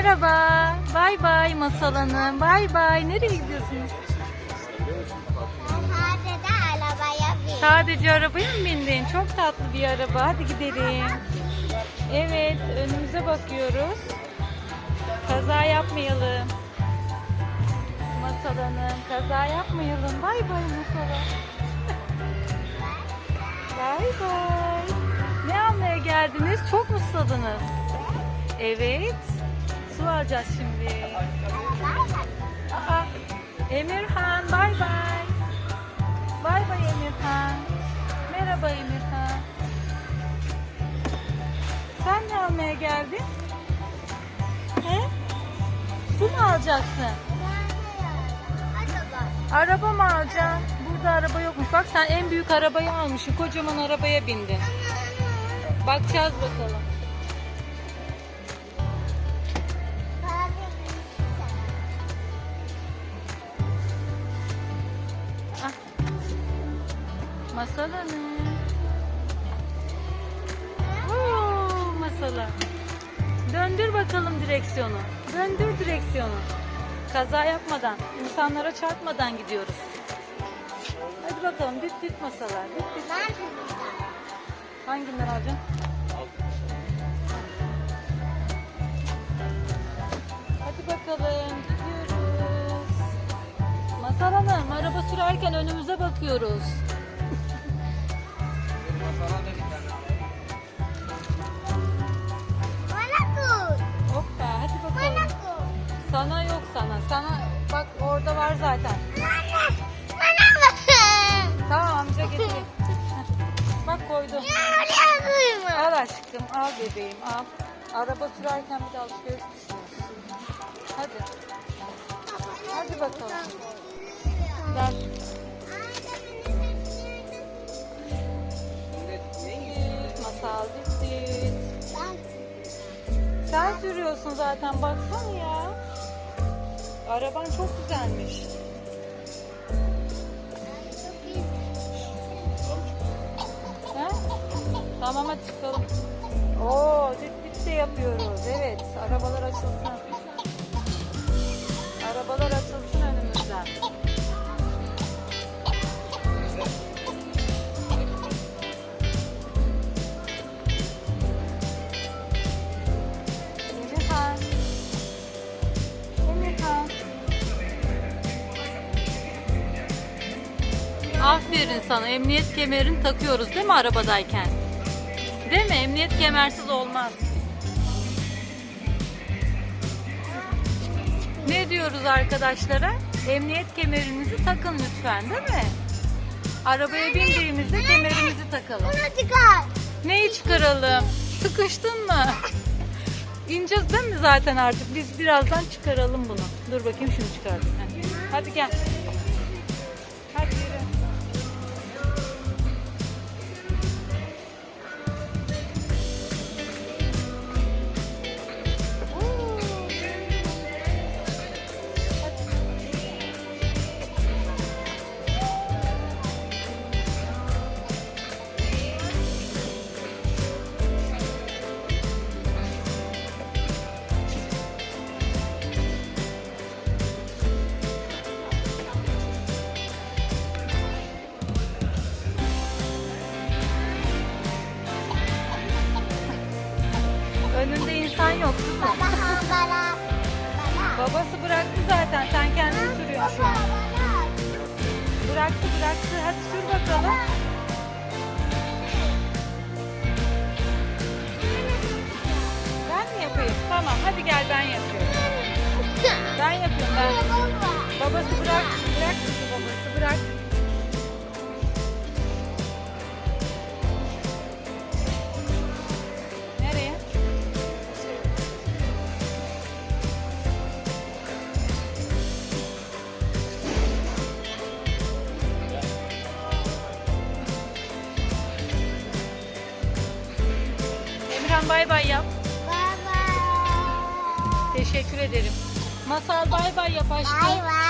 Merhaba. Bay bay Masal Hanım. Bay bay. Nereye gidiyorsunuz? Sadece arabaya bin. Sadece arabaya mı bindin? Çok tatlı bir araba. Hadi gidelim. Evet, önümüze bakıyoruz. Kaza yapmayalım. Masal Hanım, kaza yapmayalım. Bay bay Masal Hanım. Bay bay. Ne almaya geldiniz? Çok mu susadınız? Evet. Su alacağız şimdi. Aa, Emirhan, bay bay. Bay bay Emirhan. Merhaba Emirhan. Sen ne almaya geldin? He? Su mu alacaksın? Araba mı alacaksın? Burada araba yokmuş. Bak sen en büyük arabayı almışsın. Kocaman arabaya bindin. Bakacağız bakalım. Masal Hanım. Oo, masala. Döndür bakalım direksiyonu. Döndür direksiyonu. Kaza yapmadan, insanlara çarpmadan gidiyoruz. Hadi bakalım düt düt masalar. Düt düt. Hanginden alacaksın? Hadi bakalım gidiyoruz. Masal Hanım araba sürerken önümüze bakıyoruz. Aşkım al bebeğim al. Araba sürerken bir de alışveriş düşünüyorsun. Hadi. Hadi bakalım. Gel. Masal düt. Sen sürüyorsun zaten baksana ya. Araban çok güzelmiş. Tamam hadi çıkalım. Oo düt düt de yapıyoruz. Evet arabalar açılsın. Arabalar açılsın önümüzden. Aferin sana. Emniyet kemerini takıyoruz değil mi arabadayken? Değil mi? Emniyet kemersiz olmaz. Ne diyoruz arkadaşlara? Emniyet kemerinizi takın lütfen değil mi? Arabaya bindiğimizde kemerimizi takalım. Bunu çıkar. Neyi çıkaralım? Sıkıştın mı? İneceğiz değil mi zaten artık? Biz birazdan çıkaralım bunu. Dur bakayım şunu çıkardım. Hadi gel. Hadi Önünde insan yok. Baba bana. Bana. Babası bıraktı zaten. Sen kendin sürüyorsun şu an. Bıraktı bıraktı. Hadi sür bakalım. Ben mi yapayım? Tamam hadi gel ben yapıyorum. Ben yapıyorum ben. Babası bırak. Bırak babası bırak. Bay bay yap. Baba. Teşekkür ederim. Masal bay bay yap aşkım. Bay bay.